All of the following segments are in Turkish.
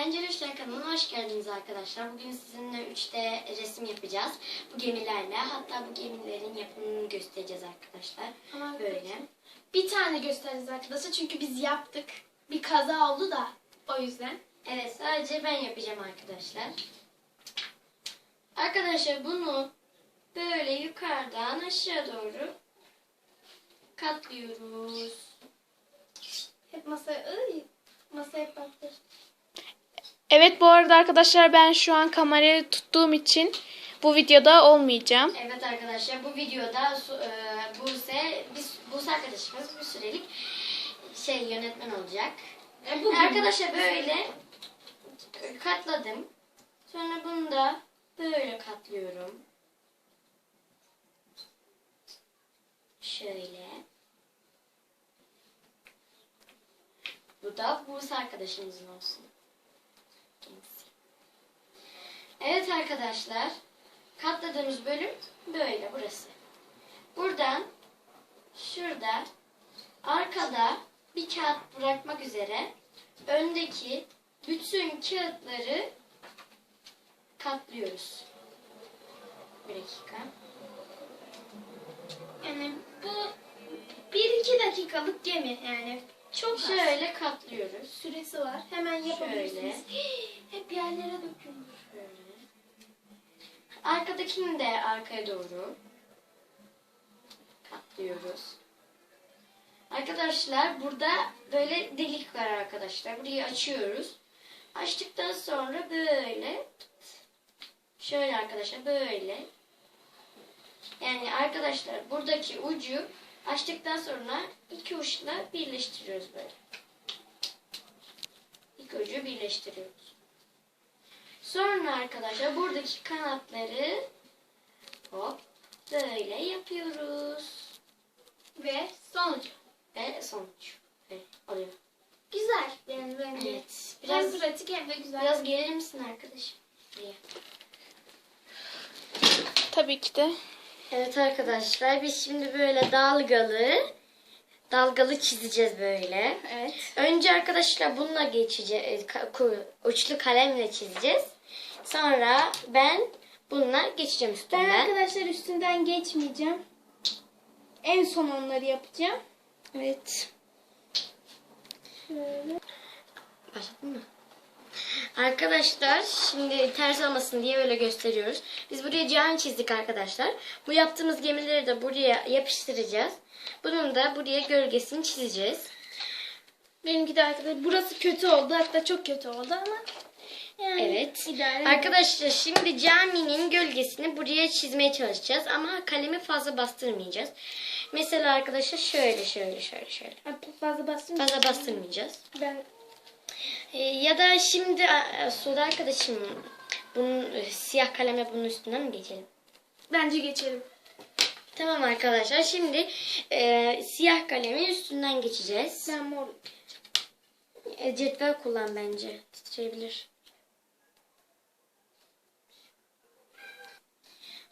Eğlenceli İşler kanalına hoş geldiniz arkadaşlar. Bugün sizinle 3D resim yapacağız. Bu gemilerle. Hatta bu gemilerin yapımını göstereceğiz arkadaşlar. Ama Böyle. Bir tane göstereceğiz arkadaşlar çünkü biz yaptık. Bir kaza oldu da o yüzden. Evet sadece ben yapacağım arkadaşlar. Arkadaşlar bunu böyle yukarıdan aşağı doğru katlıyoruz. Hep masaya, Iy, masaya baktır. Evet bu arada arkadaşlar ben şu an kamerayı tuttuğum için bu videoda olmayacağım. Evet arkadaşlar bu videoda e, Buse, biz, Buse arkadaşımız bir sürelik şey yönetmen olacak. E, bugün- Arkadaşlar böyle katladım. Sonra bunu da böyle katlıyorum. Şöyle. Bu da Buse arkadaşımızın olsun. Evet arkadaşlar. Katladığımız bölüm böyle burası. Buradan şurada arkada bir kağıt bırakmak üzere öndeki bütün kağıtları katlıyoruz. Bir dakika. Yani bu bir iki dakikalık gemi yani. Çok az Şöyle katlıyoruz. süresi var. Hemen yapabilirsiniz. Şöyle. Hep yerlere dökülmüş. Arkadakini de arkaya doğru katlıyoruz. Arkadaşlar burada böyle delik var arkadaşlar. Burayı açıyoruz. Açtıktan sonra böyle şöyle arkadaşlar böyle yani arkadaşlar buradaki ucu açtıktan sonra iki uçla birleştiriyoruz böyle. İki ucu birleştiriyoruz. Sonra arkadaşlar buradaki kanatları hop böyle yapıyoruz. Ve sonuç. Ve sonuç. Evet, oluyor. Güzel yani bence. Evet. Biraz Biraz pratik hem de güzel. biraz gelir misin arkadaşım? Buraya. Tabii ki de. Evet arkadaşlar biz şimdi böyle dalgalı dalgalı çizeceğiz böyle. Evet. Önce arkadaşlar bununla geçeceğiz. Uçlu kalemle çizeceğiz. Sonra ben bununla geçeceğim Ben üstünden. arkadaşlar üstünden geçmeyeceğim. En son onları yapacağım. Evet. Şöyle. Başladın mı? Arkadaşlar şimdi ters olmasın diye öyle gösteriyoruz. Biz buraya cami çizdik arkadaşlar. Bu yaptığımız gemileri de buraya yapıştıracağız. Bunun da buraya gölgesini çizeceğiz. Benimki de arkadaşlar burası kötü oldu. Hatta çok kötü oldu ama yani Evet. idare Arkadaşlar şimdi caminin gölgesini buraya çizmeye çalışacağız ama kalemi fazla bastırmayacağız. Mesela arkadaşlar şöyle şöyle şöyle şöyle. Fazla bastım. Fazla bastırmayacağız. Ben Ee, ya da şimdi e, Suda arkadaşım bunun e, siyah kalemle bunun üstünden mi geçelim? bence geçelim. Tamam arkadaşlar şimdi e, siyah kalemin üstünden geçeceğiz. Ben mor. E, cetvel kullan bence titreyebilir.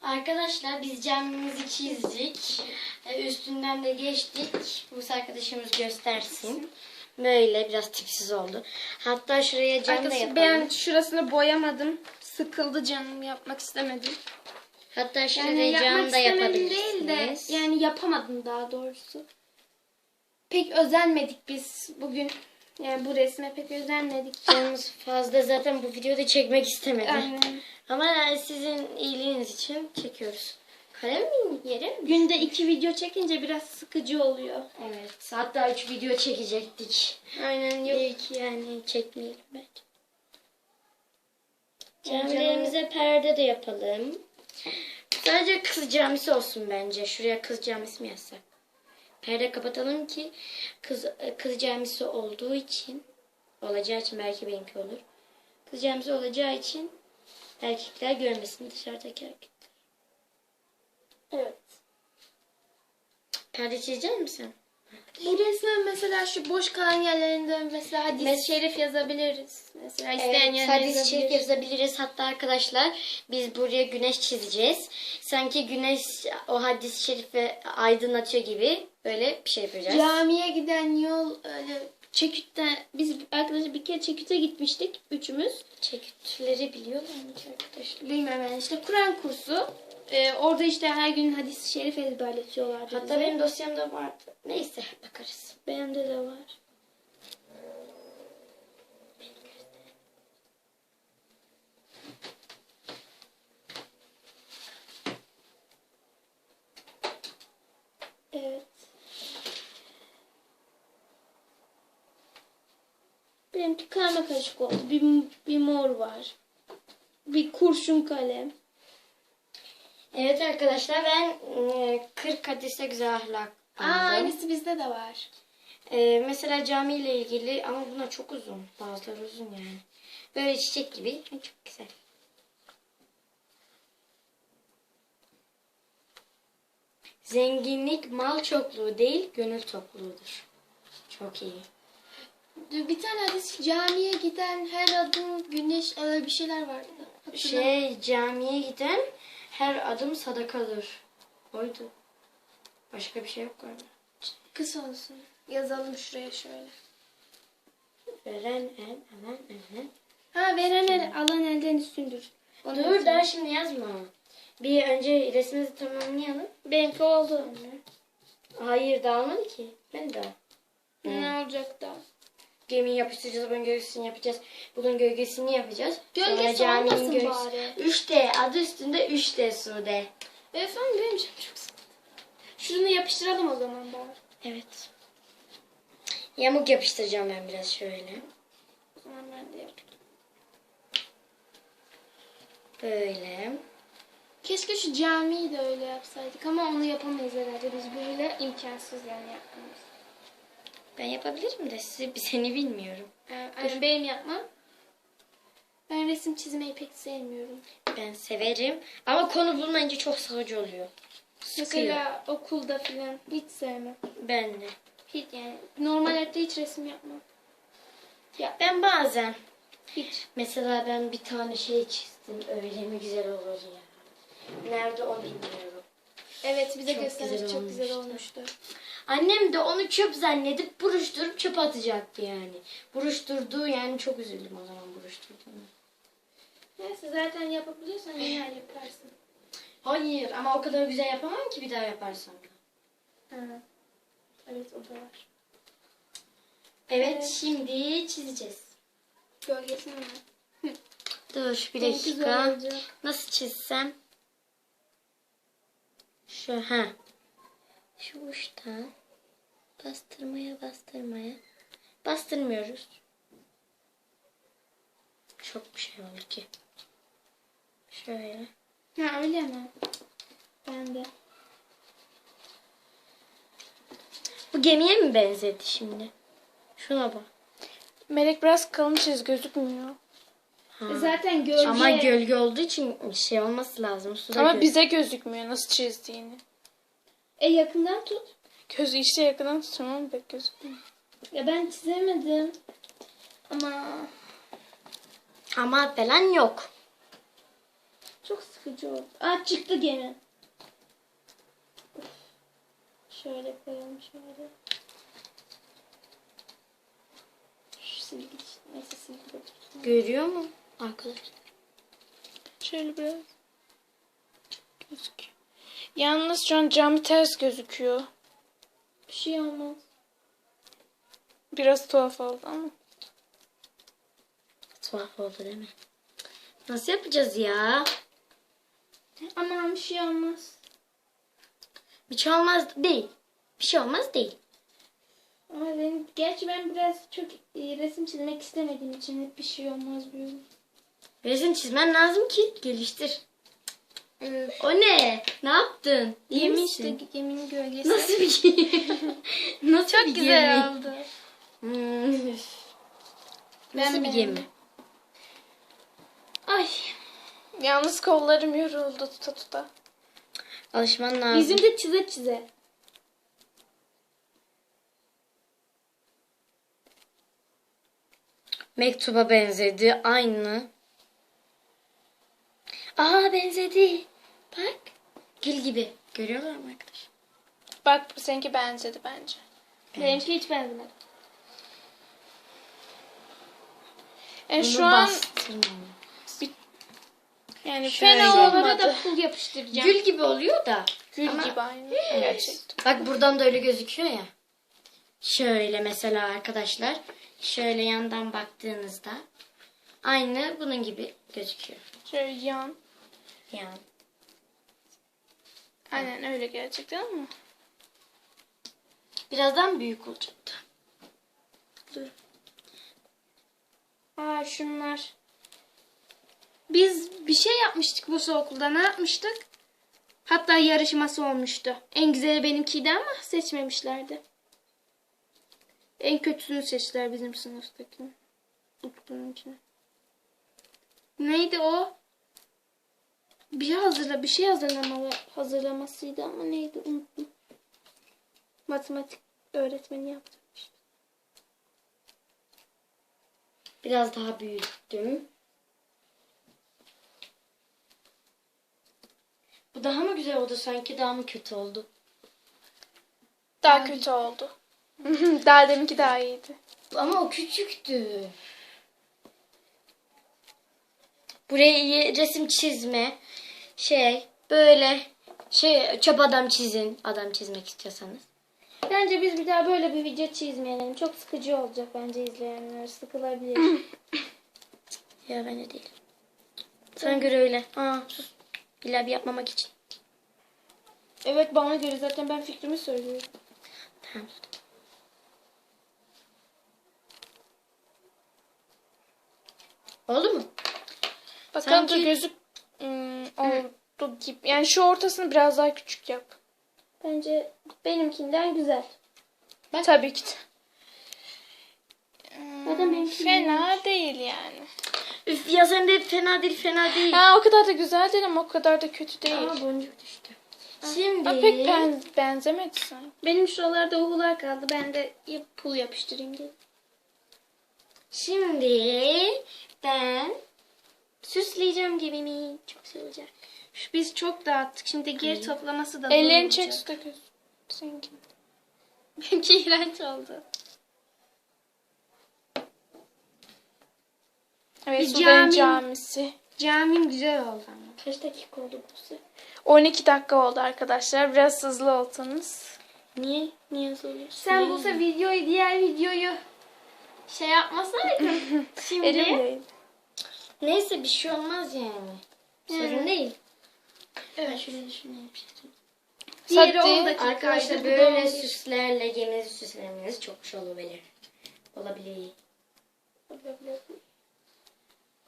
Arkadaşlar biz camimizi çizdik. E, üstünden de geçtik. Bu arkadaşımız göstersin. Böyle biraz tipsiz oldu. Hatta şuraya cam da Arkadaşlar yapalım. ben şurasını boyamadım. Sıkıldı canım yapmak istemedim. Hatta şuraya Yani cam da yapabilirsiniz. değil de yani yapamadım daha doğrusu. Pek özenmedik biz bugün. Yani bu resme pek özenmedik. Canımız fazla zaten bu videoda çekmek istemedi. Aynen. Ama sizin iyiliğiniz için çekiyoruz. Kalem mi yerim? Günde iki video çekince biraz sıkıcı oluyor. Evet. Hatta 3 video çekecektik. Aynen yok. İlk yani çekmeyelim belki. Yani Camilerimize perde de yapalım. Sadece kız camisi olsun bence. Şuraya kız camisi mi yazsak? Perde kapatalım ki kız kız camisi olduğu için olacağı için belki benimki olur. Kız camisi olacağı için erkekler görmesin dışarıdaki erkek. Evet. Perde çizecek misin? Bu resmen mesela şu boş kalan yerlerinde mesela hadis Mes- şerif yazabiliriz. Mesela isteyen Evet, yerlere hadis-i şerif yazabilir. yazabiliriz. Hatta arkadaşlar biz buraya güneş çizeceğiz. Sanki güneş o hadis-i şerifi aydınlatıyor gibi böyle bir şey yapacağız. Camiye giden yol öyle Çeküt'te biz arkadaşlar bir kere Çeküt'e gitmiştik üçümüz. Çekitleri biliyorlar mı arkadaşlar? Bilmem ben işte Kur'an kursu. Ee, orada işte her gün hadis-i şerif ezberletiyorlardı Hatta bize. benim dosyamda vardı. Neyse bakarız. Benim de var. Evet. Benimki karma karışık oldu. Bir, bir mor var. Bir kurşun kalem. Evet arkadaşlar ben e, 40 hadise güzel ahlak Aa, buldum. aynısı bizde de var. E, mesela camiyle ilgili ama buna çok uzun. Bazıları uzun yani. Böyle çiçek gibi. Çok güzel. Zenginlik mal çokluğu değil, gönül tokluğudur. Çok iyi. Bir tane hadis camiye giden her adım güneş öyle bir şeyler vardı. Hatırlamıyorum. Şey camiye giden her adım sadakadır. Oydu. Başka bir şey yok galiba. Kısa olsun. Yazalım şuraya şöyle. Veren el, alan elen. Ha veren el alan elden üstündür. Onu Dur yazalım. daha şimdi yazma. Bir önce resmimizi tamamlayalım. Benimki oldu. Hayır dağılmadı ki. Ben de. Ne olacak da? Gemiyi yapıştıracağız, bugün gölgesini yapacağız. Bugün gölgesini yapacağız. Gölgesi olmasın bari. 3D, adı üstünde 3D Sude. Efendim benim canım çok sıkıldı. Şunu yapıştıralım o zaman bari. Evet. Yamuk yapıştıracağım ben biraz şöyle. O zaman ben de yapayım. Böyle. Keşke şu camiyi de öyle yapsaydık ama onu yapamayız herhalde. Biz böyle imkansız yani yapmamız. Ben yapabilirim de sizi, seni bilmiyorum. Ee, benim yapmam. Ben resim çizmeyi pek sevmiyorum. Ben severim. Ama konu bulmayınca çok sıkıcı oluyor. Sıkıyor. Mesela okulda filan hiç sevmem. Ben de. Hiç yani normal hayatta hiç resim yapmam. Ben bazen Hiç. Mesela ben bir tane şey çizdim. Öyle mi güzel olur ya. Nerede o bilmiyorum. Evet bize Çok göstermiş güzel çok güzel olmuştu. Annem de onu çöp zannedip buruşturup çöp atacaktı yani. Buruşturdu yani çok üzüldüm o zaman buruşturduğunu. Neyse zaten yapabiliyorsan yine yaparsın. Hayır ama o kadar güzel yapamam ki bir daha yaparsam. da. Ha. Evet o da var. Evet, Evet. şimdi çizeceğiz. Gölgesini mi? Dur bir zor dakika. olacak. Nasıl çizsem? Şu ha. Şu uçtan bastırmaya bastırmaya. Bastırmıyoruz. Çok bir şey oldu ki. Şöyle. Ha öyle mi? Ben de. Bu gemiye mi benzedi şimdi? Şuna bak. Melek biraz kalın çiz gözükmüyor. Ha. Zaten gölge. Ama gölge olduğu için şey olması lazım. Suda Ama gö- bize gözükmüyor nasıl çizdiğini. E yakından tut. Gözü işte yakından tutuyorum ama pek gözükmüyor. Ya ben çizemedim. Ama Ama falan yok. çok sıkıcı oldu. Aa çıktı gene. Of. Şöyle koyalım şöyle. Şu silgi neyse silgi de tutsun. Görüyor mu arkadaşlar? Şöyle biraz gözüküyor. Yalnız şu an cami ters gözüküyor. Bir şey olmaz. Biraz tuhaf oldu ama. Tuhaf oldu değil mi? Nasıl yapacağız ya? Aman bir şey olmaz. Bir şey olmaz değil. Bir şey olmaz değil. Ama benim, gerçi ben biraz çok e, resim çizmek istemediğim için hep bir şey olmaz diyorum. Resim çizmen lazım ki geliştir. O ne? Ne yaptın? İyi Gemi misin? işte geminin gölgesi. Nasıl bir gemi? Nasıl Çok bir güzel gemi? oldu. Hmm. Nasıl bir beğendim. gemi? Ay. Yalnız kollarım yoruldu tuta tuta. Alışman lazım. Bizim de çize çize. Mektuba benzedi. Aynı. Aa benzedi. Bak. Gül gibi. Görüyorlar mı arkadaşlar? Bak bu seninki benzedi bence. Benimki hiç benzemedi. E, şu an yani fena Şuralara olmadı. da pul yapıştıracağım. Gül gibi oluyor da. Gül Ama- gibi aynı. Gerçekten. Bak buradan da öyle gözüküyor ya. Şöyle mesela arkadaşlar. Şöyle yandan baktığınızda aynı bunun gibi gözüküyor. Şöyle yan. Yani. Aynen öyle gerçekten ama. Birazdan büyük olacaktı. Aa şunlar. Biz bir şey yapmıştık bu okulda. Ne yapmıştık? Hatta yarışması olmuştu. En güzeli benimkiydi ama seçmemişlerdi. En kötüsünü seçtiler bizim sınıftakini. Utku'nunkini. Neydi o? Bir şey hazırla, bir şey hazırlamalı hazırlamasıydı ama neydi unuttum. Matematik öğretmeni yaptı. Biraz daha büyüttüm. Bu daha mı güzel oldu sanki daha mı kötü oldu? Daha kötü oldu. daha deminki daha iyiydi. Ama o küçüktü. Buraya resim çizme, şey böyle şey çöp adam çizin adam çizmek istiyorsanız. Bence biz bir daha böyle bir video çizmeyelim. Çok sıkıcı olacak bence izleyenler. Sıkılabilir. Ya bence değil. Sana göre öyle. Aa sus. İlla bir yapmamak için. evet bana göre zaten ben fikrimi söylüyorum. Tamam. Oldu mu? Bakalım da Sanki- gözük hmm, oldu gibi. Yani şu ortasını biraz daha küçük yap. Bence benimkinden güzel. Tabii ki de. Benimki Fena değil yani. Üf ya sen de fena değil fena değil. Ha, o kadar da güzel değil ama o kadar da kötü değil. Ama boncuk düştü. Şimdi Ha, pek ben, benzemedi sanki. Benim şuralarda uhular kaldı. Ben de yap- pul yapıştırayım diye. Şimdi ben süsleyeceğim gemimi. Çok. Şu- Biz çok dağıttık. Şimdi geri toplaması da Ellerini çek suda göz. Seninki. Benimki iğrenç oldu. Evet Bir cami- camisi. Camim güzel oldu ama. Kaç dakika oldu bu 12 dakika oldu arkadaşlar. Biraz hızlı olsanız. Niye? Niye soruyorsun? Sen bulsa videoyu, diğer videoyu şey yapmasaydın. Şimdi. Elim değil. Neyse bir şey olmaz yani. Sorun değil. Evet. Şöyle yapıştırayım. Diğeri Hadi. 10 dakika. Arkadaşlar böyle süslerle geminizi süslemeniz çok hoş olabilir. Olabilir.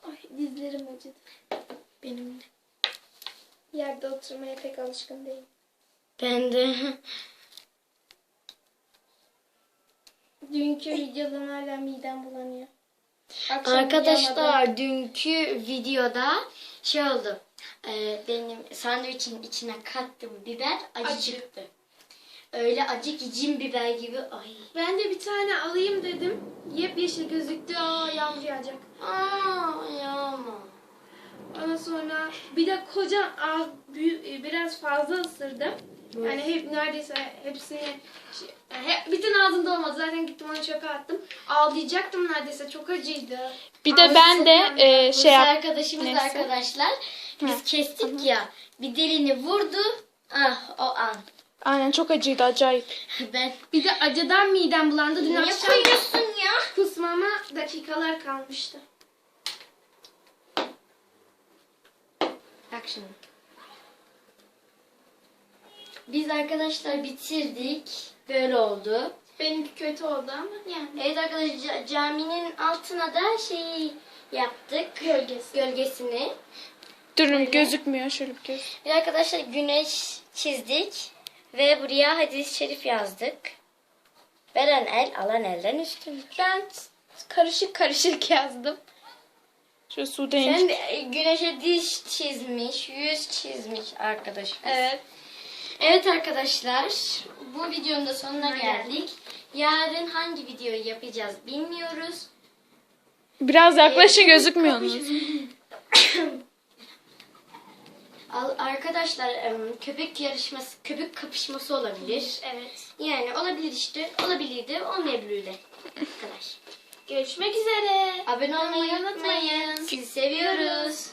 Ay dizlerim acıdı. Benim de. Yerde oturmaya pek alışkın değilim. Ben de. Dünkü videodan hala midem bulanıyor. Akşam. Arkadaşlar dünkü videoda şey oldu. Ee, benim sandviçin içine kattığım biber acı, Acı. çıktı. Öyle acı ki cin biber gibi. Ay. Ben de bir tane alayım dedim. Yepyeşil gözüktü. Aa yağmur yağacak. Aa yağma. Ondan sonra bir de koca ağız büyük, e, biraz fazla ısırdım. Yani hep neredeyse hepsini şey, hep, bütün ağzımda olmadı. Zaten gittim onu çöpe attım. Ağlayacaktım neredeyse. Çok acıydı. Bir de Ağzı ben de e, şey yap. arkadaşımız Neyse. arkadaşlar. Biz kestik ya. Bir delini vurdu. Ah o an. Aynen çok acıydı acayip. Ben Bir de acıdan midem bulandı. Dün niye akşam koyuyorsun ya? kusmama dakikalar kalmıştı. Bak şimdi. Biz arkadaşlar bitirdik. Böyle oldu. Benimki kötü oldu ama yani. Evet arkadaşlar ca- caminin altına da şey yaptık. Gölgesi. Gölgesini. Durun gözükmüyor şöyle bir göz. Ve arkadaşlar güneş çizdik. Ve buraya hadis-i şerif yazdık. Veren el alan elden üstündür. Ben karışık karışık yazdım. Şu Sude'nin. Sen de güneşe diş çizmiş, yüz çizmiş arkadaşımız. Evet. Evet arkadaşlar, bu videonun da sonuna geldik. Yarın hangi videoyu yapacağız bilmiyoruz. Biraz yaklaşın gözükmüyorsunuz. Al- Arkadaşlar köpek yarışması, köpek kapışması olabilir. Evet. Yani olabilir işte, olabilir de olmayabilir de. Bu kadar. Görüşmek üzere. Abone olmayı unutmayın. Sizi seviyoruz.